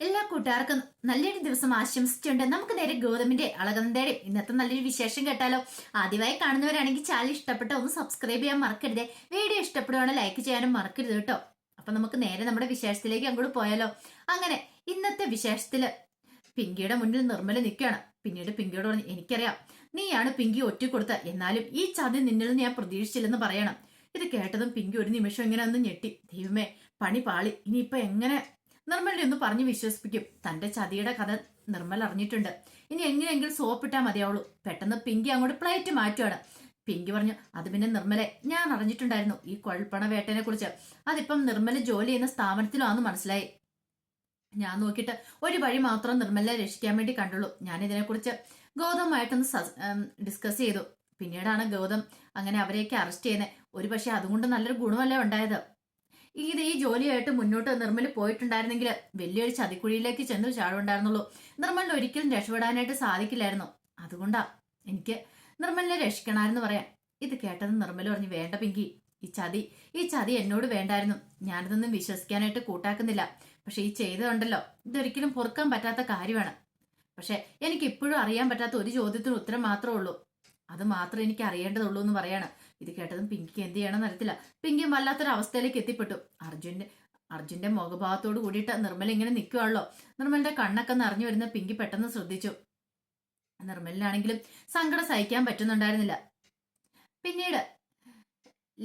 എല്ലാ കൂട്ടുകാർക്കും നല്ലൊരു ദിവസം ആശംസിച്ചുകൊണ്ട് നമുക്ക് നേരെ ഗൗതമിന്റെ അളകന്തയുടെ ഇന്നത്തെ നല്ലൊരു വിശേഷം കേട്ടാലോ. ആദ്യമായി കാണുന്നവരാണെങ്കിൽ ചാനൽ ഇഷ്ടപ്പെട്ട ഒന്ന് സബ്സ്ക്രൈബ് ചെയ്യാൻ മറക്കരുത്. വീഡിയോ ഇഷ്ടപ്പെടുവാണെങ്കിൽ ലൈക്ക് ചെയ്യാനും മറക്കരുത് കേട്ടോ. അപ്പൊ നമുക്ക് നേരെ നമ്മുടെ വിശേഷത്തിലേക്ക് അങ്ങോട്ട് പോയാലോ. അങ്ങനെ ഇന്നത്തെ വിശേഷത്തിൽ പിങ്കിയുടെ മുന്നിൽ നിർമ്മല നിൽക്കുകയാണ്. പിന്നീട് പിങ്കിയോട് പറഞ്ഞു എനിക്കറിയാം നീയാണ് പിങ്കി ഒറ്റ കൊടുത്ത. എന്നാലും ഈ ചതി നിന്നിൽ നിന്ന് ഞാൻ പ്രതീക്ഷിച്ചില്ലെന്ന് പറയണം. ഇത് കേട്ടതും പിങ്കി ഒരു നിമിഷം ഇങ്ങനെ ഒന്ന് ഞെട്ടി. ദൈവമേ പണി പാളി. ഇനിയിപ്പൊ എങ്ങനെ നിർമ്മലിനെ ഒന്ന് പറഞ്ഞു വിശ്വസിപ്പിക്കും. തന്റെ ചതിയുടെ കഥ നിർമ്മൽ അറിഞ്ഞിട്ടുണ്ട്. ഇനി എങ്ങനെയെങ്കിലും സോപ്പ് ഇട്ടാൽ മതിയാവുള്ളൂ. പെട്ടെന്ന് പിങ്കി അങ്ങോട്ട് പ്ലേറ്റ് മാറ്റുവാണ്. പിങ്കി പറഞ്ഞു അത് പിന്നെ നിർമ്മലെ ഞാൻ അറിഞ്ഞിട്ടുണ്ടായിരുന്നു ഈ കൊഴൽപ്പണ വേട്ടനെ കുറിച്ച് അതിപ്പം നിർമ്മല ജോലി ചെയ്യുന്ന സ്ഥാപനത്തിലാണെന്ന് മനസ്സിലായി. ഞാൻ നോക്കിയിട്ട് ഒരു വഴി മാത്രം നിർമ്മലിനെ രക്ഷിക്കാൻ വേണ്ടി കണ്ടുള്ളൂ. ഞാൻ ഇതിനെക്കുറിച്ച് ഗൗതമായിട്ടൊന്ന് ഡിസ്കസ് ചെയ്തു. പിന്നീടാണ് ഗൗതം അങ്ങനെ അവരെയൊക്കെ അറസ്റ്റ് ചെയ്യുന്നത് ഒരു പക്ഷെ അതുകൊണ്ട് നല്ലൊരു ഗുണമല്ലേ ഉണ്ടായത്? ഇത് ഈ ജോലിയായിട്ട് മുന്നോട്ട് നിർമ്മൽ പോയിട്ടുണ്ടായിരുന്നെങ്കിൽ വലിയൊരു ചതിക്കുഴിയിലേക്ക് ചെന്ന് ചാടുണ്ടായിരുന്നുള്ളൂ. നിർമ്മലിന് ഒരിക്കലും രക്ഷപ്പെടാനായിട്ട് സാധിക്കില്ലായിരുന്നു. അതുകൊണ്ടാ എനിക്ക് നിർമ്മലിനെ രക്ഷിക്കണമായിരുന്നു പറയാം ഇത് കേട്ടത് നിർമ്മൽ പറഞ്ഞു വേണ്ട പിങ്കി ഈ ചതി ഈ ചതി എന്നോട് വേണ്ടായിരുന്നു. ഞാനിതൊന്നും വിശ്വസിക്കാനായിട്ട് കൂട്ടാക്കുന്നില്ല. പക്ഷെ ഈ ചെയ്തതുണ്ടല്ലോ. ഇതൊരിക്കലും പൊറുക്കാൻ പറ്റാത്ത കാര്യമാണ്. പക്ഷെ എനിക്ക് ഇപ്പോഴും അറിയാൻ പറ്റാത്ത ഒരു ചോദ്യത്തിന് ഉത്തരം മാത്രമേ ഉള്ളൂ. അത് മാത്രം എനിക്ക് അറിയേണ്ടതുള്ളൂ എന്ന് പറയാണ്. ഇത് കേട്ടതും പിങ്കിക്ക് എന്ത് ചെയ്യണമെന്ന് അറിയത്തില്ല. പിങ്കിയും വല്ലാത്തൊരു അവസ്ഥയിലേക്ക് എത്തിപ്പെട്ടു. അർജുന്റെ അർജുന്റെ മുഖഭാവത്തോട് കൂടിയിട്ട് നിർമ്മല ഇങ്ങനെ നിൽക്കുവാണല്ലോ. നിർമ്മലിന്റെ കണ്ണൊക്കെ നിറഞ്ഞു വരുന്ന പിങ്കി പെട്ടെന്ന് ശ്രദ്ധിച്ചു. നിർമ്മലിനാണെങ്കിലും സങ്കടം സഹിക്കാൻ പറ്റുന്നുണ്ടായിരുന്നില്ല. പിന്നീട്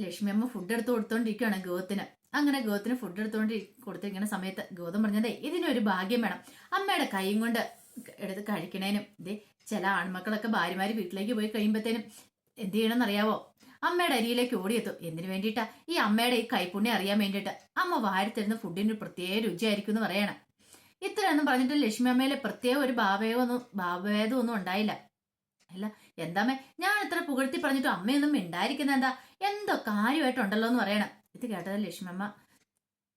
ലക്ഷ്മി അമ്മ ഫുഡ് എടുത്ത് കൊടുത്തോണ്ടിരിക്കുകയാണ് ഗോത്തിന് അങ്ങനെ ഗോത്തിന് ഫുഡ് എടുത്തുകൊണ്ട് കൊടുത്തിരിക്കുന്ന സമയത്ത് ഗോതം പറഞ്ഞതേ ഇതിനൊരു ഭാഗ്യം വേണം. അമ്മയുടെ കൈയും കൊണ്ട് എടുത്ത് കഴിക്കണേനും ഇതേ ചില ആൺമക്കളൊക്കെ ഭാര്യമാര് വീട്ടിലേക്ക് പോയി കഴിയുമ്പോഴത്തേനും എന്ത് ചെയ്യണമെന്ന് അറിയാവോ അമ്മയുടെ അരിയിലേക്ക് ഓടിയെത്തും. എന്തിനു വേണ്ടിയിട്ടാ? ഈ അമ്മയുടെ ഈ കൈപ്പുണ്യം അറിയാൻ വേണ്ടിയിട്ട്. അമ്മ വാരിത്തരുന്ന ഫുഡിന് പ്രത്യേക രുചിയായിരിക്കും എന്ന് പറയണം. ഇത്രയൊന്നും പറഞ്ഞിട്ട് ലക്ഷ്മി അമ്മയിലെ പ്രത്യേക ഒരു ഭാവയൊന്നും ഭാവഭേദം ഒന്നും ഉണ്ടായില്ല. അല്ല എന്താമേ ഞാൻ ഇത്ര പുകഴ്ത്തി പറഞ്ഞിട്ട് അമ്മയൊന്നും മിണ്ടായിരിക്കുന്ന എന്താ? എന്തോ കാര്യമായിട്ടുണ്ടല്ലോ എന്ന് പറയണം. ഇത് കേട്ടത് ലക്ഷ്മമ്മ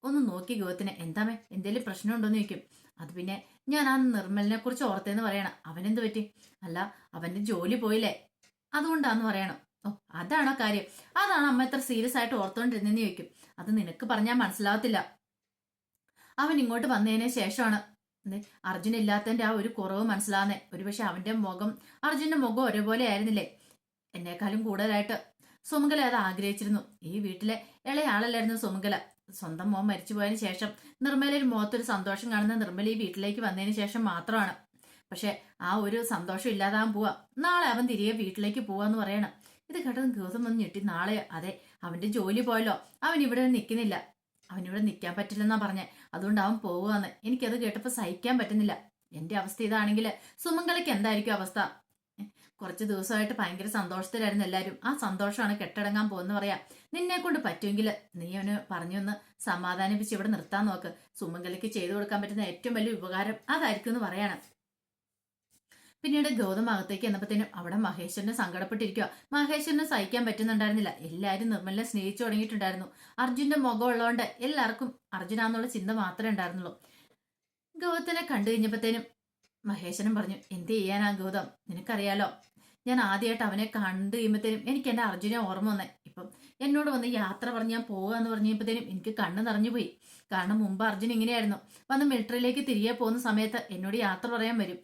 ഒന്ന് നോക്കി ഗോത്തിനെ എന്താമേ എന്തേലും പ്രശ്നമുണ്ടോന്ന് ചോദിക്കും. അത് പിന്നെ ഞാൻ ആ നിർമ്മലിനെ കുറിച്ച് ഓർത്തേന്ന് പറയണം. അവനെന്ത് പറ്റി? അല്ല അവന്റെ ജോലി പോയില്ലേ? അതുകൊണ്ടാന്ന് പറയണം. ഓ അതാണോ കാര്യം. അതാണ് അമ്മ എത്ര സീരിയസ് ആയിട്ട് ഓർത്തോണ്ടിരുന്നെന്ന് ചോദിക്കും. അത് നിനക്ക് പറഞ്ഞാൽ മനസ്സിലാവത്തില്ല. അവൻ ഇങ്ങോട്ട് വന്നതിന് ശേഷമാണ്. അർജുൻ ഇല്ലാത്തതിന്റെ ആ ഒരു കുറവ് മനസ്സിലാവുന്നേ. ഒരുപക്ഷെ അവന്റെ മുഖം അർജുന്റെ മുഖം ഒരേപോലെ ആയിരുന്നില്ലേ? എന്നെക്കാളും കൂടുതലായിട്ട് സുമംഗല അത് ആഗ്രഹിച്ചിരുന്നു. ഈ വീട്ടിലെ ഇളയാളല്ലായിരുന്നു സുമംഗല. സ്വന്തം മോൻ മരിച്ചു പോയതിനു ശേഷം നിർമ്മലൊരു മുഖത്തൊരു സന്തോഷം കാണുന്ന നിർമ്മല ഈ വീട്ടിലേക്ക് വന്നതിന് ശേഷം മാത്രമാണ്. പക്ഷെ ആ ഒരു സന്തോഷം ഇല്ലാതാകാൻ പോവാ. നാളെ അവൻ തിരികെ വീട്ടിലേക്ക് പോവാന്ന് പറയണം. ഇത് കേട്ടത് ഗൗതം ഒന്ന് ഞെട്ടി നാളെ അതെ അവന്റെ ജോലി പോയല്ലോ. അവൻ ഇവിടെ നിൽക്കുന്നില്ല. അവൻ ഇവിടെ നിൽക്കാൻ പറ്റില്ലെന്നാ പറഞ്ഞേ. അതുകൊണ്ട് അവൻ പോവുകയെന്ന് എനിക്കത് കേട്ടപ്പോൾ സഹിക്കാൻ പറ്റുന്നില്ല. എന്റെ അവസ്ഥ ഇതാണെങ്കിൽ സുമംഗലയ്ക്ക് എന്തായിരിക്കും അവസ്ഥ? കുറച്ച് ദിവസമായിട്ട് ഭയങ്കര സന്തോഷത്തിലായിരുന്നു എല്ലാവരും ആ സന്തോഷമാണ് കെട്ടടങ്ങാൻ പോകുന്ന പറയാം. നിന്നെ കൊണ്ട് പറ്റുമെങ്കിൽ നീ അവന് പറഞ്ഞൊന്ന് സമാധാനിപ്പിച്ച് ഇവിടെ നിർത്താൻ നോക്ക്. സുമംഗലയ്ക്ക് ചെയ്തു കൊടുക്കാൻ പറ്റുന്ന ഏറ്റവും വലിയ ഉപകാരം അതായിരിക്കും എന്ന് പറയാണ്. പിന്നീട് ഗൗതം അകത്തേക്ക് എന്നപ്പോഴത്തേനും അവിടെ മഹേശ്വരനെ സങ്കടപ്പെട്ടിരിക്കുക മഹേശ്വരനെ സഹിക്കാൻ പറ്റുന്നുണ്ടായിരുന്നില്ല. എല്ലാവരും നിർമ്മലിനെ സ്നേഹിച്ചു തുടങ്ങിയിട്ടുണ്ടായിരുന്നു. അർജുന്റെ മുഖം ഉള്ളതുകൊണ്ട് എല്ലാവർക്കും അർജുനാന്നുള്ള ചിന്ത മാത്രമേ ഉണ്ടായിരുന്നുള്ളൂ. ഗൗതത്തിനെ കണ്ടു കഴിഞ്ഞപ്പോഴത്തേനും മഹേശ്വരൻ പറഞ്ഞു എന്ത് ചെയ്യാനാ ഗൗതം? നിനക്കറിയാലോ ഞാൻ ആദ്യമായിട്ട് അവനെ കണ്ടു കഴിയുമ്പോഴത്തേനും എനിക്ക് എന്റെ അർജുനെ ഓർമ്മ വന്നേ. ഇപ്പം എന്നോട് വന്ന് യാത്ര പറഞ്ഞ് ഞാൻ പോവുക എന്ന് പറഞ്ഞപ്പോഴത്തേനും എനിക്ക് കണ്ണ് നിറഞ്ഞു പോയി. കാരണം മുമ്പ് അർജുൻ ഇങ്ങനെയായിരുന്നു. വന്ന് മിലിറ്ററിയിലേക്ക് തിരികെ പോകുന്ന സമയത്ത് എന്നോട് യാത്ര പറയാൻ വരും.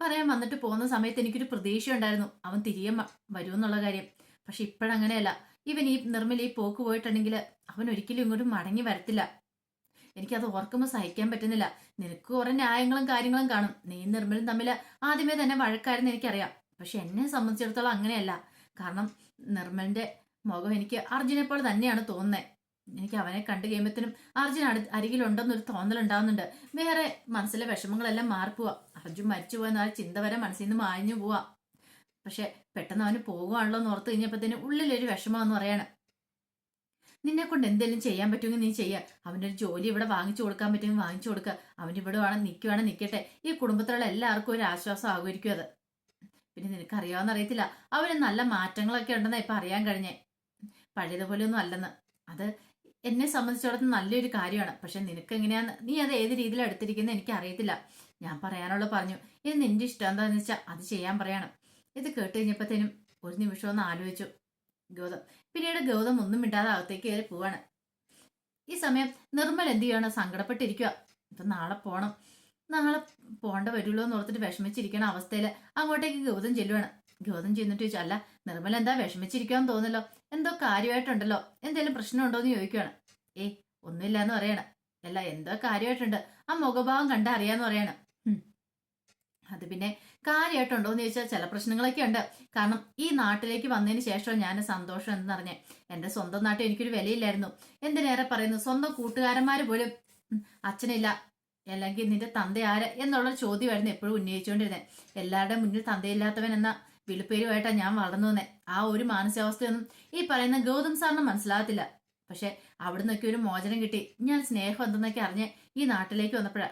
പറയാൻ വന്നിട്ട് പോകുന്ന സമയത്ത് എനിക്കൊരു പ്രതീക്ഷ ഉണ്ടായിരുന്നു അവൻ തിരികെ വരുമെന്നുള്ള കാര്യം. പക്ഷെ ഇപ്പോഴങ്ങനെയല്ല. ഇവൻ ഈ നിർമ്മൽ ഈ പോക്ക് പോയിട്ടുണ്ടെങ്കിൽ അവൻ ഒരിക്കലും ഇങ്ങോട്ട് മടങ്ങി വരത്തില്ല. എനിക്കത് ഓർക്കുമ്പോൾ സഹിക്കാൻ പറ്റുന്നില്ല. നിനക്ക് കുറെ ന്യായങ്ങളും കാര്യങ്ങളും കാണും. നീ നിർമ്മലും തമ്മിൽ ആദ്യമേ തന്നെ വഴക്കായിരുന്നു എനിക്കറിയാം. പക്ഷെ എന്നെ സംബന്ധിച്ചിടത്തോളം അങ്ങനെയല്ല. കാരണം നിർമ്മലിന്റെ മുഖം എനിക്ക് അർജുനെ പോലെ തന്നെയാണ് തോന്നുന്നത് എനിക്ക് അവനെ കണ്ടു കഴിയുമ്പോഴത്തേനും അർജുൻ അരികിലുണ്ടെന്നൊരു തോന്നലുണ്ടാവുന്നുണ്ട്. വേറെ മനസ്സിലെ വിഷമങ്ങളെല്ലാം മാറിപ്പോവാ. അർജുൻ മരിച്ചു പോയെന്ന് ആ ചിന്ത വരെ മനസ്സിൽ നിന്ന് മാഞ്ഞു പോവാ. പക്ഷെ പെട്ടെന്ന് അവന് പോകുവാണല്ലോ എന്ന് ഓർത്ത് തന്നെ ഉള്ളിലൊരു വിഷമമെന്ന് പറയാണ്. നിന്നെ കൊണ്ട് എന്തെങ്കിലും ചെയ്യാൻ പറ്റുമെങ്കിൽ നീ ചെയ്യുക അവന്റെ ഒരു ജോലി ഇവിടെ വാങ്ങിച്ചു കൊടുക്കാൻ പറ്റുമെങ്കിൽ വാങ്ങിച്ചു കൊടുക്കുക അവൻ ഇവിടെ വേണം നിൽക്കുവാണ് നിൽക്കട്ടെ. ഈ കുടുംബത്തിലുള്ള എല്ലാവർക്കും ഒരു ആശ്വാസം ആകുമായിരിക്കും അത്. പിന്നെ നിനക്ക് അറിയാമെന്ന് അറിയത്തില്ല. അവന് നല്ല മാറ്റങ്ങളൊക്കെ ഉണ്ടെന്നാ ഇപ്പൊ അറിയാൻ കഴിഞ്ഞേ. പഴയതുപോലെ ഒന്നും അല്ലെന്ന്. അത് എന്നെ സംബന്ധിച്ചിടത്തോളം നല്ലൊരു കാര്യമാണ്. പക്ഷെ നിനക്ക് എങ്ങനെയാന്ന് നീ അത് ഏത് രീതിയിലാണ് എടുത്തിരിക്കുന്നത് എനിക്ക് അറിയത്തില്ല ഞാൻ പറയാനുള്ള പറഞ്ഞു. എന്ന് നിന്റെ ഇഷ്ടം എന്താന്ന് വെച്ചാൽ അത് ചെയ്യാൻ പറയണം. ഇത് കേട്ട് കഴിഞ്ഞപ്പോഴത്തേനും ഒരു നിമിഷം ഒന്ന് ആലോചിച്ചു. ഗൗതം. പിന്നീട് ഗൗതം ഒന്നും മിണ്ടാതെ അകത്തേക്ക് കയറി പോവാണ്. ഈ സമയം നിർമ്മൽ എന്ത് ചെയ്യണം? സങ്കടപ്പെട്ടിരിക്കുക ഇപ്പൊ നാളെ പോണം. നാളെ പോകേണ്ട വരുള്ളൂ എന്ന് ഓർത്തിട്ട് വിഷമിച്ചിരിക്കണ അവസ്ഥയിൽ അങ്ങോട്ടേക്ക് ഗൗതം ചെല്ലുവാണ്. ഗൗതം ചെന്നിട്ട് ചോദിച്ചു അല്ല നിർമ്മൽ എന്താ വിഷമിച്ചിരിക്കാന്ന് തോന്നല്ലോ എന്തോ കാര്യമായിട്ടുണ്ടല്ലോ? എന്തെങ്കിലും പ്രശ്നമുണ്ടോ എന്ന് ചോദിക്കുകയാണ് ഏയ് ഒന്നുമില്ല എന്ന് പറയണം. അല്ല എന്തോ കാര്യമായിട്ടുണ്ട്. ആ മുഖഭാവം കണ്ടറിയാന്ന് പറയണം. അത് പിന്നെ കാര്യമായിട്ടുണ്ടോ എന്ന് ചോദിച്ചാൽ ചില പ്രശ്നങ്ങളൊക്കെ ഉണ്ട് കാരണം ഈ നാട്ടിലേക്ക് വന്നതിന് ശേഷം ഞാൻ സന്തോഷം എന്ന് പറഞ്ഞ് എന്റെ സ്വന്തം നാട്ടിൽ എനിക്കൊരു വിലയില്ലായിരുന്നു. എന്തിനേറെ പറയുന്നു? സ്വന്തം കൂട്ടുകാരന്മാർ പോലും അച്ഛനില്ല അല്ലെങ്കിൽ നിന്റെ തന്ത ആര് എന്നുള്ള ചോദ്യമായിരുന്നു എപ്പോഴും ഉന്നയിച്ചുകൊണ്ടിരുന്നത് എല്ലാവരുടെ മുന്നിൽ തന്തയില്ലാത്തവൻ എന്ന വിളിപ്പേരുമായിട്ടാണ് ഞാൻ വളർന്നു തന്നെ ആ ഒരു മാനസികാവസ്ഥയൊന്നും ഈ പറയുന്ന ഗൗതം സാറിന് മനസ്സിലാകത്തില്ല. പക്ഷെ അവിടെ നിന്നൊക്കെ ഒരു മോചനം കിട്ടി. ഞാൻ സ്നേഹം എന്തെന്നൊക്കെ അറിഞ്ഞ് ഈ നാട്ടിലേക്ക് വന്നപ്പോഴാ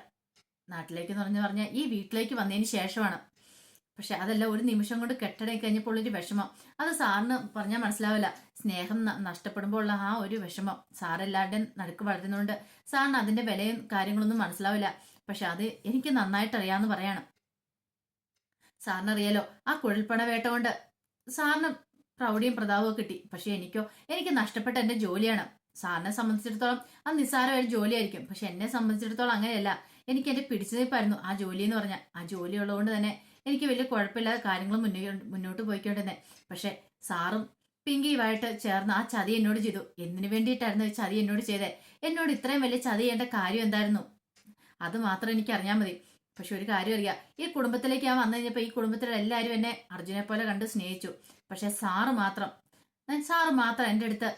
നാട്ടിലേക്ക് എന്ന് പറഞ്ഞു പറഞ്ഞാൽ ഈ വീട്ടിലേക്ക് വന്നതിന് ശേഷമാണ്. പക്ഷെ അതല്ല ഒരു നിമിഷം കൊണ്ട് കെട്ടടങ്ങി കഴിഞ്ഞപ്പോൾ ഉള്ളൊരു വിഷമം. അത് സാറിന് പറഞ്ഞാൽ മനസ്സിലാവില്ല. സ്നേഹം നഷ്ടപ്പെടുമ്പോൾ ഉള്ള ആ ഒരു വിഷമം സാറെല്ലാവരുടെയും നടുക്ക് വളരുന്നുണ്ട്. സാറിന് അതിന്റെ വിലയും കാര്യങ്ങളൊന്നും മനസ്സിലാവില്ല. പക്ഷെ അത് എനിക്ക് നന്നായിട്ട് അറിയാമെന്ന് പറയാണ്. സാറിനറിയാലോ ആ കുഴൽപ്പണ വേട്ട കൊണ്ട് സാറിന് പ്രൗഢിയും പ്രതാപവും കിട്ടി. പക്ഷെ എനിക്കോ എനിക്ക് നഷ്ടപ്പെട്ട എന്റെ ജോലിയാണ്. സാറിനെ സംബന്ധിച്ചിടത്തോളം അത് നിസ്സാരമായ ജോലിയായിരിക്കും. പക്ഷെ എന്നെ സംബന്ധിച്ചിടത്തോളം അങ്ങനെയല്ല. എനിക്ക് എന്റെ പിടിച്ചുനിൽപ്പായിരുന്നു ആ ജോലി എന്ന് പറഞ്ഞാൽ. ആ ജോലി ഉള്ളതുകൊണ്ട് തന്നെ എനിക്ക് വലിയ കുഴപ്പമില്ലാതെ കാര്യങ്ങൾ മുന്നേ മുന്നോട്ട് പോയിക്കൊണ്ടിരുന്നെ. പക്ഷെ സാറും പിങ്കിയുമായിട്ട് ചേർന്ന് ആ ചതി എന്നോട് ചെയ്തു. എന്തിനു വേണ്ടിയിട്ടായിരുന്നു ചതി എന്നോട് ചെയ്തേ? എന്നോട് ഇത്രയും വലിയ ചതി ചെയ്യേണ്ട കാര്യം എന്തായിരുന്നു? അത് മാത്രം എനിക്ക് അറിഞ്ഞാൽ മതി. പക്ഷെ ഒരു കാര്യം അറിയാം. ഈ കുടുംബത്തിലേക്ക് ഞാൻ വന്നു കഴിഞ്ഞപ്പോൾ ഈ കുടുംബത്തിലെ എല്ലാവരും എന്നെ അർജുനെ പോലെ കണ്ട് സ്നേഹിച്ചു. പക്ഷെ സാറ് മാത്രം സാറ് മാത്രം എന്റെ അടുത്ത്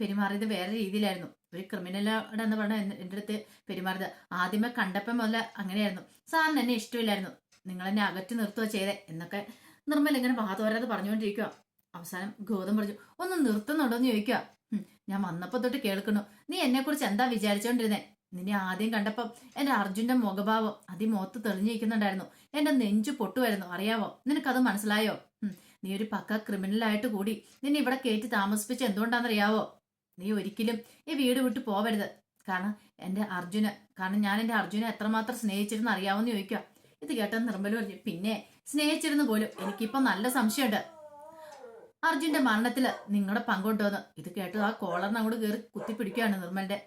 പെരുമാറിയത് വേറെ രീതിയിലായിരുന്നു. ഒരു ക്രിമിനലോട് എന്ന് പറഞ്ഞാൽ എന്നെ- എന്റെ അടുത്ത് പെരുമാറുന്നത് ആദ്യമേ കണ്ടപ്പം മുതൽ അങ്ങനെയായിരുന്നു. സാറിന് എന്നെ ഇഷ്ടമില്ലായിരുന്നു. നിങ്ങൾ എന്നെ അകറ്റി നിർത്തുക ചെയ്തേ എന്നൊക്കെ നിർമ്മൽ ഇങ്ങനെ വാതോരാതെ പറഞ്ഞുകൊണ്ടിരിക്കുക അവസാനം ഗൗതം പറഞ്ഞു ഒന്ന് നിർത്തുന്നുണ്ടോ എന്ന് ചോദിക്കുക ഞാൻ വന്നപ്പോ തൊട്ട് കേൾക്കുന്നു. നീ എന്നെ കുറിച്ച് എന്താ വിചാരിച്ചോണ്ടിരുന്നെ? നിന്നെ ആദ്യം കണ്ടപ്പം എന്റെ അർജുന്റെ മുഖഭാവം അതി മുഖത്ത് തെളിഞ്ഞിരിക്കുന്നുണ്ടായിരുന്നു. എന്റെ നെഞ്ചു പൊട്ടുമായിരുന്നു അറിയാവോ? നിനക്കത് മനസ്സിലായോ? നീ ഒരു പക്ക ക്രിമിനലായിട്ട് കൂടി നിന്നെ ഇവിടെ കയറ്റി താമസിപ്പിച്ച് എന്തുകൊണ്ടാണെന്നറിയാവോ? നീ ഒരിക്കലും ഈ വീട് വിട്ട് പോവരുത്. കാരണം എന്റെ അർജുന കാരണം ഞാൻ എന്റെ അർജുനെ എത്രമാത്രം സ്നേഹിച്ചിരുന്നു അറിയാവുന്ന ചോദിക്കുക. ഇത് കേട്ട നിർമ്മല പറഞ്ഞു പിന്നെ സ്നേഹിച്ചിരുന്നു പോലും എനിക്കിപ്പോ നല്ല സംശയമുണ്ട്. അർജുന്റെ മരണത്തിൽ നിങ്ങളുടെ പങ്കുണ്ടോന്ന്? ഇത് കേട്ട് ആ കോളറിന് അങ്ങോട്ട് കയറി കുത്തിപ്പിടിക്കുകയാണ് നിർമ്മലിന്റെ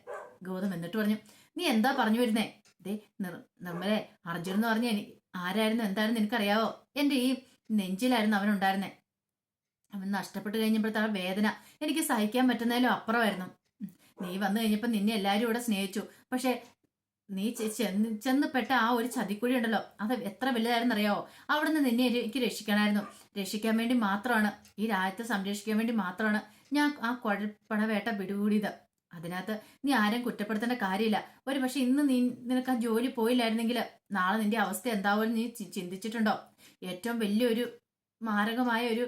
ഗൗതം എന്നിട്ട് പറഞ്ഞു നീ എന്താ പറഞ്ഞു വരുന്നേ? ദേ നിർ നിർമ്മലെ അർജുൻ എന്ന് പറഞ്ഞ ആരായിരുന്നു എന്തായിരുന്നു നിനക്കറിയാവോ എന്റെ ഈ നെഞ്ചിലായിരുന്നു അവനുണ്ടായിരുന്നേ. അവൻ നഷ്ടപ്പെട്ട് കഴിഞ്ഞപ്പോഴത്തെ ആ വേദന എനിക്ക് സഹിക്കാൻ പറ്റുന്നതിലും അപ്പുറമായിരുന്നു. നീ വന്നു കഴിഞ്ഞപ്പോൾ നിന്നെ എല്ലാവരും ഇവിടെ സ്നേഹിച്ചു. പക്ഷെ നീ ചെന്ന് ചെന്ന് പെട്ട ആ ഒരു ചതിക്കുഴി ഉണ്ടല്ലോ അത് എത്ര വലുതായിരുന്നു അറിയാവോ അവിടുന്ന് നിന്നെ എനിക്ക് രക്ഷിക്കണമായിരുന്നു രക്ഷിക്കാൻ വേണ്ടി മാത്രമാണ് ഈ രാജ്യത്തെ സംരക്ഷിക്കാൻ വേണ്ടി മാത്രമാണ് ഞാൻ ആ കുഴൽപ്പണ വേട്ട പിടികൂടിയത്. അതിനകത്ത് നീ ആരും കുറ്റപ്പെടുത്തേണ്ട കാര്യമില്ല. ഒരു പക്ഷെ ഇന്ന് നീ നിനക്ക് ആ ജോലി പോയില്ലായിരുന്നെങ്കിൽ നാളെ നിന്റെ അവസ്ഥ എന്താവും നീ ചിന്തിച്ചിട്ടുണ്ടോ? ഏറ്റവും വലിയൊരു മാരകമായ ഒരു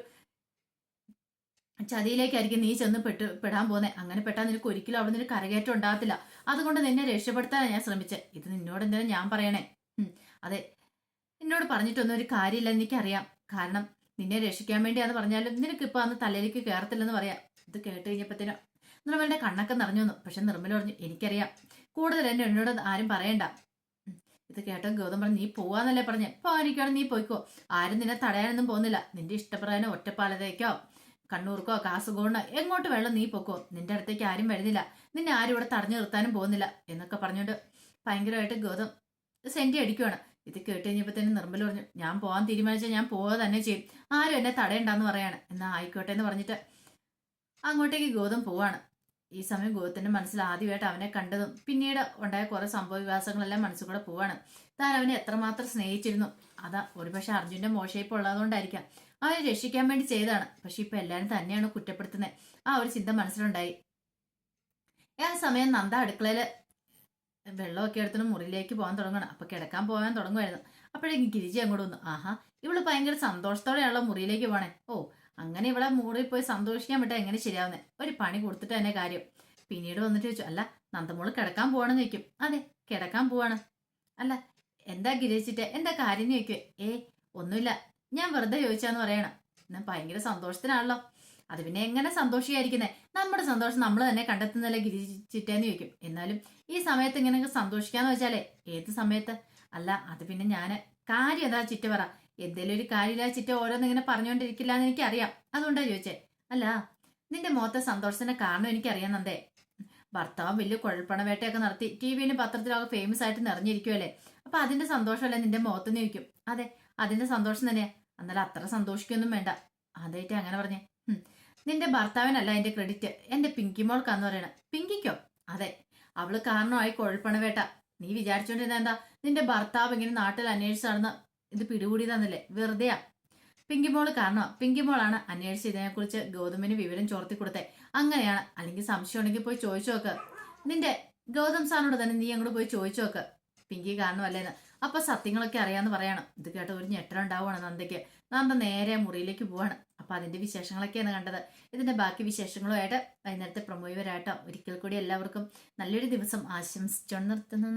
ചതിയിലേക്കായിരിക്കും നീ ചെന്ന് പെട്ട് പെടാൻ പോകുന്നത് അങ്ങനെ പെട്ടാൽ നിനക്ക് ഒരിക്കലും അവിടെ നിനക്ക് കരകയറ്റം ഉണ്ടാകത്തില്ല. അതുകൊണ്ട് നിന്നെ രക്ഷപ്പെടുത്താനാണ് ഞാൻ ശ്രമിച്ചത് ഇത് നിന്നോട് എന്തിനാ ഞാൻ പറയണേ. അതെ. നിന്നോട് പറഞ്ഞിട്ടൊന്നും ഒരു കാര്യമില്ല എനിക്കറിയാം. കാരണം നിന്നെ രക്ഷിക്കാൻ വേണ്ടിയാന്ന് പറഞ്ഞാലും നിനക്ക് ഇപ്പൊ അന്ന് തലയിലേക്ക് കയറത്തില്ലെന്ന് പറയാം. ഇത് കേട്ട് കഴിഞ്ഞപ്പത്തേനും നിർമ്മലിന്റെ കണ്ണൊക്കെ നിറഞ്ഞു വന്നു. പക്ഷെ നിർമ്മല പറഞ്ഞു എനിക്കറിയാം. കൂടുതൽ എന്നെ എന്നോട് ആരും പറയണ്ട. ഇത് കേട്ടോ ഗൗതം പറഞ്ഞു നീ പോവാന്നല്ലേ പറഞ്ഞേ. പോകാനിരിക്കുകയാണ് നീ പോയിക്കോ. ആരും നിന്നെ തടയാനൊന്നും പോകുന്നില്ല. നിന്റെ ഇഷ്ടപ്രകാരം ഒറ്റപ്പാലത്തേക്കോ കണ്ണൂർക്കോ കാസർഗോഡിനോ എങ്ങോട്ട് വെള്ളം നീ പൊക്കോ. നിന്റെ അടുത്തേക്ക് ആരും വരുന്നില്ല. നിന്നെ ആരും ഇവിടെ തടഞ്ഞു നിർത്താനും പോകുന്നില്ല എന്നൊക്കെ പറഞ്ഞുകൊണ്ട് ഭയങ്കരമായിട്ട് ഗൗതം സെന്റി അടിക്കുവാണ്. ഇത് കേട്ട് തന്നെ നിർമ്മൽ പറഞ്ഞു ഞാൻ പോകാൻ തീരുമാനിച്ചാൽ ഞാൻ പോവുക തന്നെ ചെയ്യും. ആരും എന്നെ തടയണ്ടെന്ന് പറയാണ്. എന്നാ ആയിക്കോട്ടെ എന്ന് പറഞ്ഞിട്ട് അങ്ങോട്ടേക്ക് ഗൗതം പോവാണ്. ഈ സമയം ഗോവത്തിന്റെ മനസ്സിൽ ആദ്യമായിട്ട് അവനെ കണ്ടതും പിന്നീട് ഉണ്ടായ കുറെ സംഭവ വികാസങ്ങളെല്ലാം മനസ്സിൽ കൂടെ പോവാണ്. താൻ അവനെ എത്രമാത്രം സ്നേഹിച്ചിരുന്നു? അതാ ഒരുപക്ഷെ അർജുന്റെ മോശയിപ്പ് ഉള്ളതുകൊണ്ടായിരിക്കാം. അവനെ രക്ഷിക്കാൻ വേണ്ടി ചെയ്തതാണ്. പക്ഷെ ഇപ്പൊ എല്ലാരും തന്നെയാണ് കുറ്റപ്പെടുത്തുന്നത് ആ ഒരു ചിന്ത മനസ്സിലുണ്ടായി. ആ സമയം നന്ദ അടുക്കളയിൽ വെള്ളമൊക്കെ എടുത്തിട്ട് മുറിയിലേക്ക് പോകാൻ തുടങ്ങണം അപ്പൊ കിടക്കാൻ പോകാൻ തുടങ്ങുമായിരുന്നു അപ്പോഴേക്കും ഗിരിജി അങ്ങോട്ട് വന്നു. ആഹാ ഇവൾ ഭയങ്കര സന്തോഷത്തോടെയാണല്ലോ മുറിയിലേക്ക് പോണേ. ഓ അങ്ങനെ ഇവളെ മൂടിൽ പോയി സന്തോഷിക്കാൻ വിട്ടാ എങ്ങനെ ശരിയാവുന്നേ? ഒരു പണി കൊടുത്തിട്ട് തന്നെ കാര്യം. പിന്നീട് വന്നിട്ട് ചോദിച്ചു അല്ല നന്ദമോൾ കിടക്കാൻ പോവാണെന്ന് ചോദിക്കും. അതെ കിടക്കാൻ പോവാണ്. അല്ല എന്താ ഗിരിച്ചിട്ട് എന്താ കാര്യം? ചോദിക്കും. ഏ ഒന്നുമില്ല. ഞാൻ വെറുതെ ചോദിച്ചാന്ന് പറയണം. ഞാൻ ഭയങ്കര സന്തോഷത്തിനാണല്ലോ. അത് പിന്നെ എങ്ങനെ സന്തോഷിക്കായിരിക്കുന്നേ നമ്മുടെ സന്തോഷം നമ്മൾ തന്നെ കണ്ടെത്തുന്നല്ലേ ഗിരിച്ചിട്ടേന്ന് ചോദിക്കും. എന്നാലും ഈ സമയത്ത് ഇങ്ങനെ സന്തോഷിക്കാന്ന് വെച്ചാലേ ഏത് സമയത്ത്? അല്ല അത് പിന്നെ ഞാൻ കാര്യം എന്താ ചിറ്റ പറ എന്തേലും ഒരു കാര്യമില്ല ചിറ്റ ഓരോന്ന് ഇങ്ങനെ പറഞ്ഞുകൊണ്ടിരിക്കില്ല എന്ന് എനിക്കറിയാം. അതുകൊണ്ടാ ചോദിച്ചേ. അല്ല നിന്റെ മുഖത്തെ സന്തോഷത്തിന്റെ കാരണം എനിക്കറിയാം നന്ദേ. ഭർത്താവ് വലിയ കുഴൽപ്പണവേട്ടയൊക്കെ നടത്തി ടി വിയിലും പത്രത്തിലൊക്കെ ഫേമസ് ആയിട്ട് നിറഞ്ഞിരിക്കുമല്ലേ അപ്പൊ അതിന്റെ സന്തോഷമല്ലേ നിന്റെ മുഖത്തുനിന്ന് ചോദിക്കും. അതെ അതിന്റെ സന്തോഷം തന്നെയാ. എന്നാലും അത്ര സന്തോഷിക്കൊന്നും വേണ്ട. അതായിട്ട് അങ്ങനെ പറഞ്ഞേ. "ഹും, നിന്റെ ഭർത്താവിനല്ല അതിന്റെ ക്രെഡിറ്റ് എന്റെ പിങ്കി മോൾക്കാന്ന് പറയണ. പിങ്കിക്കോ? അതെ അവൾ കാരണമായി കുഴപ്പണ വേട്ട നീ വിചാരിച്ചോണ്ടിരുന്ന എന്താ? നിന്റെ ഭർത്താവ് ഇങ്ങനെ നാട്ടിൽ അന്വേഷിച്ച് നടന്ന് ഇത് പിടികൂടി തന്നില്ലേ വെറുതെയാ. പിങ്കി മോൾ കാരണം പിങ്കി മോളാണ് അന്വേഷിച്ച് ഇതിനെക്കുറിച്ച് ഗൗതമിന് വിവരം ചോർത്തി കൊടുത്തെ. അങ്ങനെയാണ്. അല്ലെങ്കിൽ സംശയം ഉണ്ടെങ്കിൽ പോയി ചോദിച്ചു നോക്ക്. നിന്റെ ഗൗതം സാറിനോട് തന്നെ നീ അങ്ങോട്ട് പോയി ചോദിച്ചു നോക്ക്. പിങ്കി കാരണമല്ലേന്ന് അപ്പൊ സത്യങ്ങളൊക്കെ അറിയാന്ന് പറയണം. ഇത് കേട്ട ഒരു ഞെട്ടലുണ്ടാവുകയാണ് നന്ദയ്ക്ക്. നന്ദ നേരെ മുറിയിലേക്ക് പോവാണ്. അപ്പൊ അതിന്റെ വിശേഷങ്ങളൊക്കെയാണ് കണ്ടത്. ഇതിന്റെ ബാക്കി വിശേഷങ്ങളുമായിട്ട് വൈകുന്നേരത്തെ പ്രൊമോയുവരായിട്ടോ ഒരിക്കൽ കൂടി എല്ലാവർക്കും നല്ലൊരു ദിവസം ആശംസിച്ചോണ്ട് നിർത്തുന്നു.